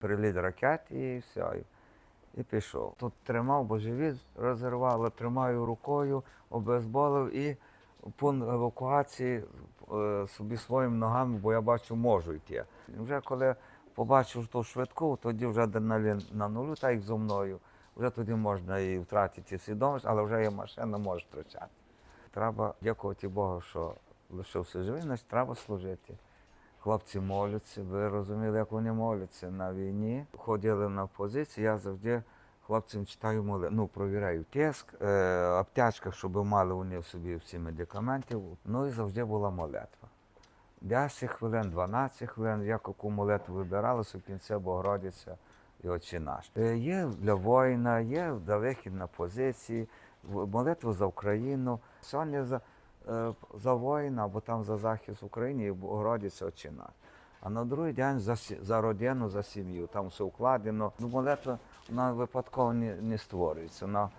Приліт ракет і все. І, і пішов. Тут тримав, бо живіт розірвало, тримаю рукою, обезболив і пункт евакуації е, собі своїми ногами, бо я бачу, можу йти. І Вже коли побачив ту швидку, тоді вже адреналін на нулю, так як зо мною. Вже тоді можна і втратити свідомість, але вже є машина, може втрачати. Треба дякувати Богу, що лишився живий, значить треба служити. Хлопці моляться, ви розуміли, як вони моляться на війні. Ходили на позиції, я завжди хлопцям читаю моли, ну, провіряю тиск, е, аптечках, щоб мали вони собі всі медикаменти. Ну і завжди була молитва. 10 хвилин, 12 хвилин, як яку молитву вибиралося в кінці Богородиця і Отче наш. Е, Є для воїна, є для вихід на позиції, в- молитва за Україну. Сьогодні за, за воїна, або там за захист України і Богородиця Отче. А на другий день за, за родину, за сім'ю. Там все укладено. Ну, молитва вона випадково не, не створюється. Вона